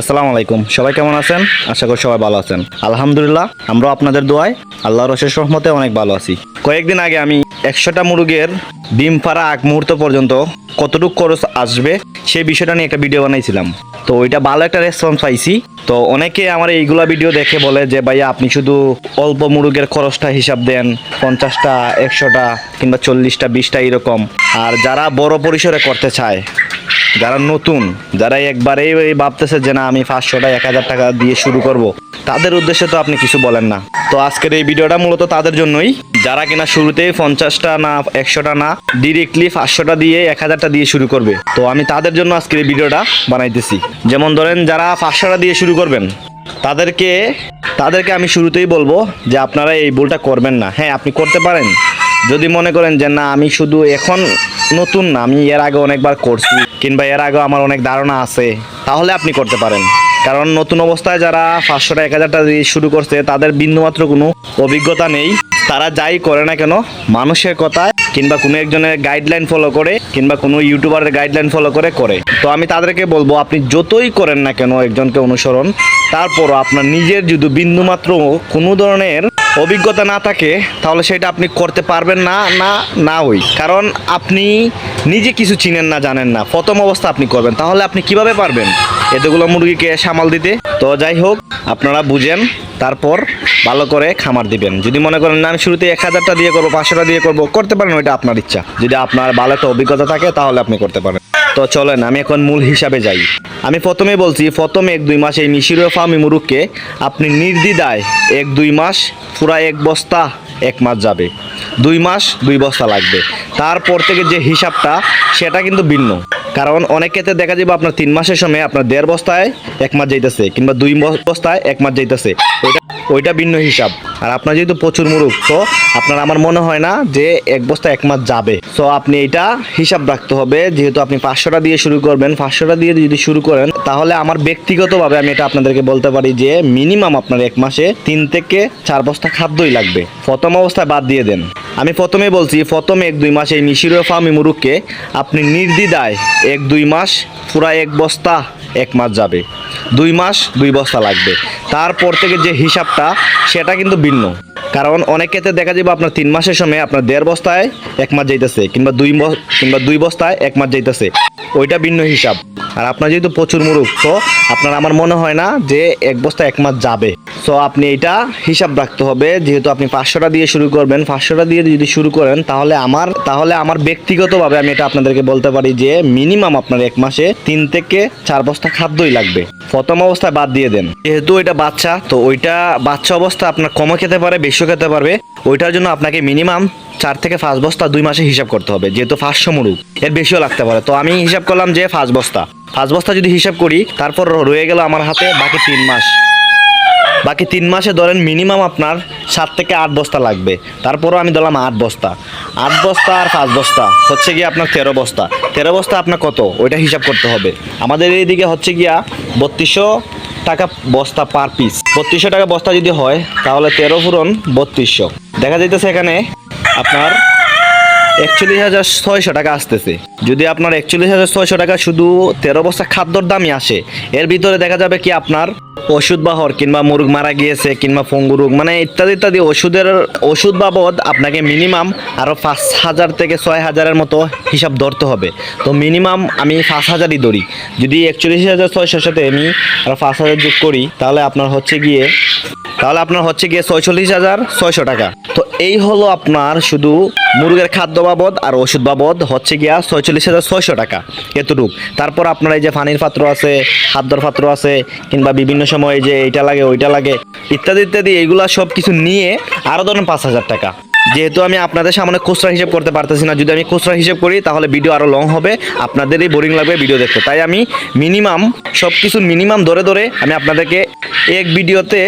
আসসালামু আলাইকুম। সবাই কেমন আছেন? আশা করি সবাই ভালো আছেন। আলহামদুলিল্লাহ আমরা আপনাদের দোয়ায় আল্লাহর অশেষ রহমতে অনেক ভালো আছি। কয়েকদিন আগে আমি একশোটা মুরগের ডিম পাড়া আগ মুহূর্ত পর্যন্ত কতটুকু খরচ আসবে সেই বিষয়টা নিয়ে একটা ভিডিও বানাইছিলাম। তো ওইটা ভালো একটা রেসপন্স পাইছি। তো অনেকে আমার এইগুলা ভিডিও দেখে বলে যে, ভাইয়া, আপনি শুধু অল্প মুরগের খরচটা হিসাব দেন, পঞ্চাশটা, একশোটা কিংবা চল্লিশটা, বিশটা এরকম। আর যারা বড় পরিসরে করতে চায়, যারা নতুন, যারা একবারেই ভাবতেছে যে, না আমি পাঁচশোটা এক হাজার টাকা দিয়ে শুরু করব। তাদের উদ্দেশ্যে তো আপনি কিছু বলেন না। তো আজকের এই ভিডিওটা মূলত তাদের জন্যই। যারা কিনা শুরুতেই পঞ্চাশটা না, একশোটা না ডিরেক্টলি পাঁচশোটা দিয়ে, এক হাজারটা দিয়ে শুরু করবে। তো আমি তাদের জন্য আজকের এই ভিডিওটা বানাইতেছি। যেমন ধরেন যারা পাঁচশোটা দিয়ে শুরু করবেন, তাদেরকে তাদেরকে আমি শুরুতেই বলব যে আপনারা এই ভুলটা করবেন না। হ্যাঁ আপনি করতে পারেন। যদি মনে করেন যে না, আমি শুধু এখন নতুন না, আমি এর আগে অনেকবার করছি, কিংবা এর আগে আমার অনেক ধারণা আছে, তাহলে আপনি করতে পারেন। কারণ নতুন অবস্থায় যারা পাঁচশোটা এক হাজারটা দিয়ে শুরু করছে, তাদের বিন্দুমাত্র কোনো অভিজ্ঞতা নেই। তারা যাই করে না কেন, মানুষের কথায় কিংবা কোনো একজনের গাইডলাইন ফলো করে কিংবা কোনো ইউটিউবারের গাইডলাইন ফলো করে করে। তো আমি তাদেরকে বলব, আপনি যতই করেন না কেন একজনকে অনুসরণ, তারপরও আপনার নিজের যদি বিন্দুমাত্র কোনো ধরনের অভিজ্ঞতা না থাকে, তাহলে সেটা আপনি করতে পারবেন না না না ওই কারণ আপনি নিজে কিছু চিনেন না, জানেন না। প্রথম অবস্থা আপনি করবেন। তাহলে আপনি কীভাবে পারবেন? এতগুলো মুরগিকে সামাল দিতে। তো যাই হোক, আপনারা বুঝেন। তারপর ভালো করে খামার দিবেন। যদি মনে করেন, না, আমি শুরুতে এক হাজারটা দিয়ে করব, পাঁচশোটা দিয়ে করব, করতে পারেন, ওইটা আপনার ইচ্ছা। যদি আপনার ভালো একটা অভিজ্ঞতা থাকে, তাহলে আপনি করতে পারেন। তো চলেন, আমি এখন মূল হিসাবে যাই। আমি প্রথমে বলছি, প্রথম এক দুই মাস এই মিশরীয় ফার্মি মুরুখকে আপনি নির্দ্বিধায় এক দুই মাস, পুরা এক বস্তা, এক মাস যাবে। দুই মাস, দুই বস্তা লাগবে। তারপর থেকে যে হিসাবটা, সেটা কিন্তু ভিন্ন। কারণ অনেক ক্ষেত্রে দেখা যাবে আপনার তিন মাসের সময় আপনার দেড় বস্তায় এক মাস যাইতেছে কিংবা দুই বস্তায় এক মাস যাইতেছে। ওইটা ওইটা ভিন্ন হিসাব। আর আপনার যেহেতু প্রচুর মুরুখ, তো আপনার আমার মনে হয় না যে এক বস্তা এক মাস যাবে। তো আপনি এটা হিসাব রাখতে হবে, যেহেতু আপনি পাঁচশোটা দিয়ে শুরু করবেন। পাঁচশোটা দিয়ে যদি শুরু করেন, তাহলে আমার ব্যক্তিগতভাবে আমি এটা আপনাদেরকে বলতে পারি যে মিনিমাম আপনার এক মাসে তিন থেকে চার বস্তা খাদ্যই লাগবে। প্রথম অবস্থায় বাদ দিয়ে দেন। আমি প্রথমে বলছি, প্রথম এক দুই মাস এই মিশরীয় ফার্মি মুরুখকে আপনি নির্দিদায় এক দুই মাস, পুরা এক বস্তা, এক মাস যাবে। দুই মাস, দুই বস্তা লাগবে। তারপর থেকে যে হিসাবটা, সেটা কিন্তু ভিন্ন। কারণ অনেক ক্ষেত্রে দেখা যাবে আপনার তিন মাসের সময় আপনার দেড় বস্তায় এক মাস যাইতেছে, কিংবা দুই কিংবা দুই বস্তায় এক মাস যাইতেছে। ওইটা ভিন্ন হিসাব। আর আপনার যেহেতু প্রচুর মুরুখ, তো আপনার আমার মনে হয় না যে এক বস্তা এক মাস যাবে। সো আপনি এটা হিসাব রাখতে হবে, যেহেতু আপনি পাঁচশোটা দিয়ে শুরু করবেন, পাঁচশোটা দিয়ে যদি শুরু করেন, তাহলে আমার তাহলে আমার ব্যক্তিগতভাবে আমি এটা আপনাদেরকে বলতে পারি যে মিনিমাম আপনার এক মাসে তিন থেকে চার বস্তা খাদ্যই লাগবে। প্রথম অবস্থায় বাদ দিয়ে দেন। যেহেতু ওইটা বাচ্চা, তো ওইটা বাচ্চা অবস্থা আপনার কমও খেতে পারে, বেশিও খেতে পারবে। ওইটার জন্য আপনাকে মিনিমাম চার থেকে পাঁচ বস্তা দুই মাসে হিসাব করতে হবে, যেহেতু পাঁচশো মুরুগ এর বেশিও লাগতে পারে। তো আমি হিসাব করলাম যে পাঁচ বস্তা। পাঁচ বস্তা যদি হিসাব করি, তারপর রয়ে গেল আমার হাতে বাকি তিন মাস। বাকি তিন মাসে ধরেন মিনিমাম আপনার সাত থেকে আট বস্তা লাগবে। তারপরও আমি ধরলাম আট বস্তা। আট বস্তা আর পাঁচ বস্তা, হচ্ছে গিয়ে আপনার তেরো বস্তা। তেরো বস্তা আপনার কত? ওইটা হিসাব করতে হবে। আমাদের এইদিকে হচ্ছে গিয়া বত্রিশশো টাকা বস্তা পার পিস বত্রিশশো টাকা বস্তা যদি হয়, তাহলে তেরো পূরণ বত্রিশশো। দেখা যাইতেছে এখানে আপনার একচল্লিশ হাজার ছয়শো টাকা আসতেছে। যদি আপনার একচল্লিশ হাজার ছয়শো টাকা শুধু তেরো বস্তা খাদ্যর দামই আসে, এর ভিতরে দেখা যাবে কি আপনার ওষুধ বাহর কিংবা মুরগ মারা গিয়েছে কিংবা পঙ্গু রোগ মানে ইত্যাদি ইত্যাদি ওষুধের ওষুধ বাবদ আপনাকে মিনিমাম আরও পাঁচ হাজার থেকে ছয় হাজারের মতো হিসাব ধরতে হবে। তো মিনিমাম আমি পাঁচ হাজারই ধরি। যদি একচল্লিশ হাজার ছয়শোর সাথে আমি আরও পাঁচ হাজার যোগ করি, তাহলে আপনার হচ্ছে গিয়ে তাহলে আপনার হচ্ছে গিয়ে ছয়চল্লিশ হাজার ছয়শো টাকা। তো এই হলো আপনার শুধু মুরগের খাদ্য বাবদ আর ওষুধ বাবদ হচ্ছে গিয়া ছয়চল্লিশ হাজার ছয়শো টাকা এতটুক। তারপর আপনার এই যে পানির পাত্র আছে, খাদ্যর পাত্র আছে, কিংবা বিভিন্ন সময় যে এইটা লাগে, ওইটা লাগে, ইত্যাদি ইত্যাদি, এইগুলা সব কিছু নিয়ে আরও ধরুন পাঁচ হাজার টাকা। যেহেতু আমি আপনাদের সামনে খুচরা হিসেব করতে পারতেছি না, যদি আমি খুচরা হিসেব করি, তাহলে ভিডিও আরও লং হবে। আপনাদেরই বোরিং লাগবে ভিডিও দেখতে। তাই আমি মিনিমাম সব কিছু মিনিমাম ধরে ধরে আমি আপনাদেরকে এক ভিডিওতে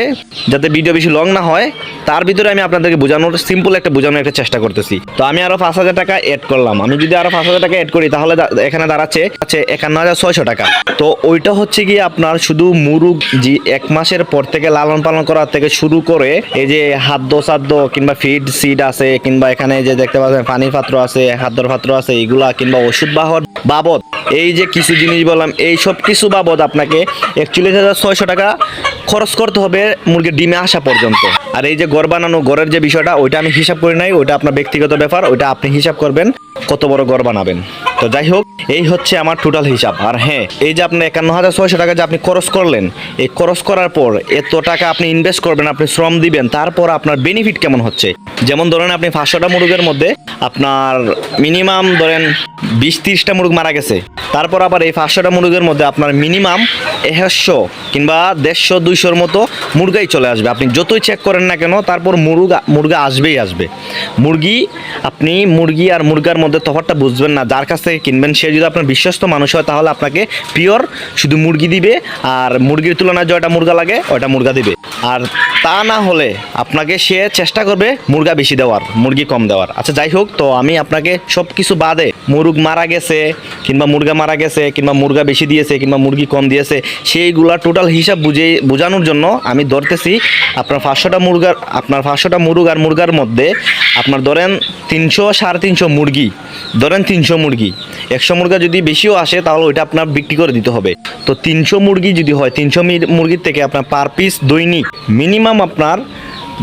যাতে ভিডিও বেশি লং না হয়, তার ভিতরে আমি আপনাদেরকে বোঝানোর সিম্পল একটা বোঝানোর একটা চেষ্টা করতেছি। তো আমি আরও পাঁচ হাজার টাকা অ্যাড করলাম। আমি যদি আরও পাঁচ হাজার টাকা অ্যাড করি, তাহলে এখানে দাঁড়াচ্ছে, আছে একান্ন হাজার ছয়শো টাকা। তো ওইটা হচ্ছে গিয়ে আপনার শুধু মুরুগ জি, এক মাসের পর থেকে লালন পালন করার থেকে শুরু করে, এই যে হাদ্য সাদ্য কিংবা ফিড সিড আছে কিংবা এখানে যে দেখতে পাচ্ছেন পানি পাত্র আছে, খাদ্যর পাত্র আছে, এগুলা কিংবা ওষুধ বাহর বাবদ। এই যে কিছু জিনিস বললাম, এই সব কিছু বাবদ আপনাকে একচল্লিশ হাজার ছয়শো টাকা খরচ করতে হবে মুরগির ডিমে আসা পর্যন্ত। আর এই যে গড় বানানো, ঘরের যে বিষয়টা, ওইটা আমি হিসাব করি নাই, ওইটা আপনার ব্যক্তিগত ব্যাপার, ওইটা আপনি হিসাব করবেন, কত বড় গড় বানাবেন। তো যাই হোক, এই হচ্ছে আমার টোটাল হিসাব। আর হ্যাঁ এই যে আপনি একান্ন হাজার ছয়শো টাকা যে আপনি খরচ করলেন, এই খরচ করার পর এত টাকা আপনি ইনভেস্ট করবেন, আপনি শ্রম দিবেন, তারপর আপনার বেনিফিট কেমন হচ্ছে? যেমন ধরেন আপনি পাঁচশোটা মুরগের মধ্যে আপনার মিনিমাম ধরেন বিশ তিরিশটা মুরগ মারা গেছে। তারপর আবার এই পাঁচশোটা মুরগের মধ্যে আপনার মিনিমাম একশো কিংবা দেড়শো দুইশোর মতো মুরগাই চলে আসবে। আপনি যতই চেক করেন না কেন, তারপর মুরগা মুরগা আসবেই আসবে। মুরগি, আপনি মুরগি আর মুরগার মধ্যে তফাৎটা বুঝবেন না। যার কাছ থেকে কিনবেন, সে যদি আপনার বিশ্বস্ত মানুষ হয়, তাহলে আপনাকে পিওর শুধু মুরগি দিবে, আর মুরগির তুলনায় যেটা মুরগা লাগে ওটা মুরগা দিবে। আর তা না হলে আপনাকে সে চেষ্টা করবে মুরগা বেশি দেওয়ার, মুরগি কম দেওয়ার। আচ্ছা যাই হোক, তো আমি আপনাকে সব কিছু বাদে মুরগ মারা গেছে, কিংবা মুরগা মারা গেছে, কিংবা মুরগা বেশি দিয়েছে, কিংবা মুরগি কম দিয়েছে, সেইগুলা টোটাল হিসাব বুঝে বোঝানোর জন্য আমি ধরতেছি আপনার পাঁচশোটা মুরগার, আপনার পাঁচশোটা মুরগ আর মুরগার মধ্যে আপনার ধরেন তিনশো সাড়ে তিনশো মুরগি, ধরেন তিনশো মুরগি। একশো মুরগা যদি বেশিও আসে তাহলে ওইটা আপনার বিক্রি করে দিতে হবে। তো তিনশো মুরগি যদি হয়, তিনশো মুরগির থেকে আপনার পার পিস দৈনিক মিনিমাম আপনার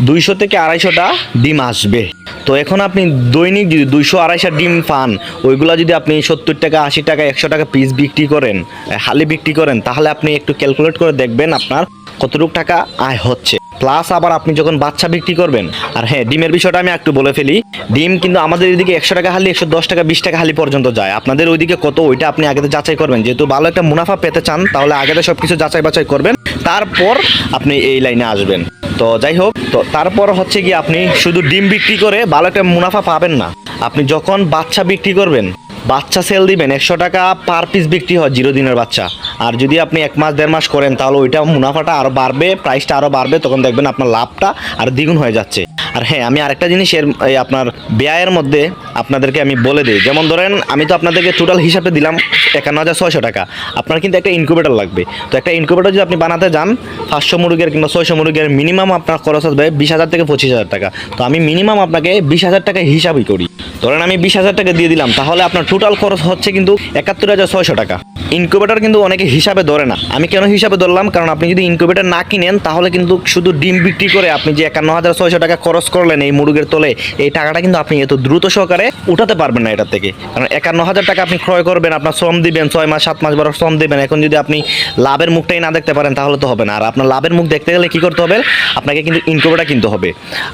দুইশো থেকে আড়াইশোটা ডিম আসবে। তো এখন আপনি দৈনিক যদি দুইশো আড়াইশো ডিম পান, ওইগুলা যদি আপনি সত্তর টাকা, আশি টাকা, একশো টাকা পিস বিক্রি করেন হালি বিক্রি করেন, তাহলে আপনি একটু ক্যালকুলেট করে দেখবেন আপনার কতটুকু টাকা আয় হচ্ছে। প্লাস আবার আপনি যখন বাচ্চা বিক্রি করবেন, আর হ্যাঁ ডিমের বিষয়টা আমি একটু বলে ফেলি। ডিম কিন্তু আমাদের এদিকে একশো টাকা হালি, একশো দশ টাকা, বিশ টাকা হালি পর্যন্ত যায়। আপনাদের ওইদিকে কত ওইটা আপনি আগে যাচাই করবেন। যেহেতু ভালো একটা মুনাফা পেতে চান, তাহলে আগে সব কিছু যাচাই বাছাই করবেন। তারপর আপনি এই লাইনে আসবেন। তো যাই হোক, তো তারপর হচ্ছে কি আপনি শুধু ডিম বিক্রি করে ভালো একটা মুনাফা পাবেন না। আপনি যখন বাচ্চা বিক্রি করবেন বাচ্চা সেল দিবেন, একশো টাকা পার পিস বিক্রি হয় জিরো দিনের বাচ্চা। আর যদি আপনি এক মাস, দেড় মাস করেন, তাহলে ওইটা মুনাফাটা আরও বাড়বে প্রাইসটা আরও বাড়বে, তখন দেখবেন আপনার লাভটা আর দ্বিগুণ হয়ে যাচ্ছে। আর হ্যাঁ আমি আরেকটা জিনিস এর আপনার ব্যয়ের মধ্যে আপনাদেরকে আমি বলে দিই। যেমন ধরেন, আমি তো আপনাদেরকে টোটাল হিসাবে দিলাম একান্ন হাজার ছয়শো টাকা। আপনার কিন্তু একটা ইনকিউবেটার লাগবে। তো একটা ইনকিউবেটার যদি আপনি বানাতে যান, পাঁচশো মুরগের কিংবা ছয়শো মুরগের মিনিমাম আপনার খরচ আসবে বিশ হাজার থেকে পঁচিশ হাজার টাকা। তো আমি মিনিমাম আপনাকে বিশ হাজার টাকা হিসাবই করি। ধরেন আমি বিশ হাজার টাকা দিয়ে দিলাম, তাহলে আপনার টোটাল খরচ হচ্ছে কিন্তু একাত্তর হাজার ছয়শো টাকা। ইনকিউবেটার কিন্তু অনেকে হিসাবে ধরে না। আমি কেন হিসাবে ধরলাম? কারণ আপনি যদি ইনকিউবেটার না কিনেন, তাহলে কিন্তু শুধু ডিম বিক্রি করে আপনি যে একান্ন হাজার ছয়শো টাকা খরচ করলেন এই মুরগের তলে, এই টাকাটা কিন্তু আপনি এত দ্রুত সহকারে উঠাতে পারবেন না এটার থেকে। কারণ একান্ন হাজার টাকা আপনি ক্রয় করবেন, আপনার শ্রম দিবেন, ছয় মাস, সাত মাস বড় শ্রম দিবেন। এখন যদি আপনি লাভের মুখটাই না দেখতে পারেন, তাহলে তো হবে না। আর আপনার লাভের মুখ দেখতে গেলে কি করতে হবে? আপনাকে কিন্তু ইনকিউবেটার কিনতে হবে।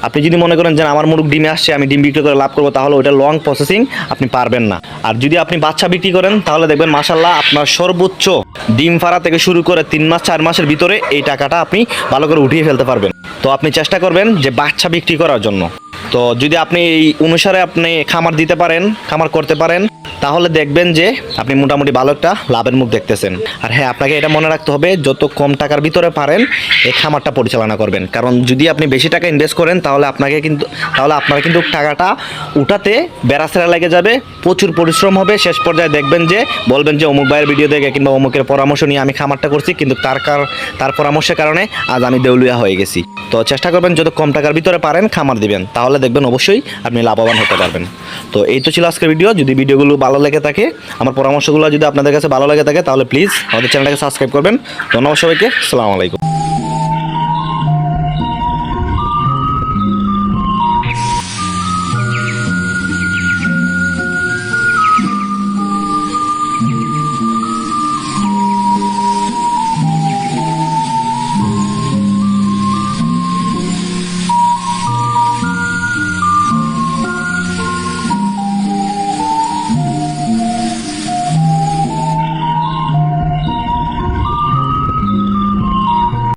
আপনি যদি মনে করেন যে আমার মুরগ ডিমে আসছে, আমি ডিম বিক্রি করে লাভ করব, তাহলে ওইটা লং প্রসেসিং আপনি পারবেন না। আর যদি আপনি বাচ্চা বিক্রি করেন, তাহলে দেখবেন মাসাল্লাহ আপনার সর্বোচ্চ ডিম ফাড়া থেকে শুরু করে তিন মাস, চার মাসের ভিতরে এই টাকাটা আপনি ভালো করে উঠিয়ে ফেলতে পারবেন। তো আপনি চেষ্টা করবেন যে বাচ্চা বিক্রি করার জন্য। তো যদি আপনি এই অনুসারে আপনি খামার দিতে পারেন, খামার করতে পারেন তাহলে দেখবেন যে আপনি মোটামুটি ভালো একটা লাভের মুখ দেখতেছেন। আর হ্যাঁ আপনাকে এটা মনে রাখতে হবে, যত কম টাকার ভিতরে পারেন, এই খামারটা পরিচালনা করবেন। কারণ যদি আপনি বেশি টাকা ইনভেস্ট করেন, তাহলে আপনাকে কিন্তু, তাহলে আপনার কিন্তু টাকাটা উঠাতে বেড়াসেরা লেগে যাবে, প্রচুর পরিশ্রম হবে। শেষ পর্যায়ে দেখবেন যে, বলবেন যে, অমুক ভাইয়ের ভিডিও দেখে কিংবা অমুকের পরামর্শ নিয়ে আমি খামারটা করছি, কিন্তু তার তার পরামর্শের কারণে আজ আমি দেউলিয়া হয়ে গেছি। তো চেষ্টা করবেন, যত কম টাকার ভিতরে পারেন, খামার দিবেন। তাহলে দেখবেন অবশ্যই আপনি লাভবান হতে পারবেন। তো এই তো ছিল আজকের ভিডিও যদি ভিডিওগুলো ভালো লেগে থাকে, আমার পরামর্শগুলো যদি আপনাদের কাছে ভালো লেগে থাকে, তাহলে প্লিজ আমাদের চ্যানেলটাকে সাবস্ক্রাইব করবেন। ধন্যবাদ সবাইকে আলাইকুম।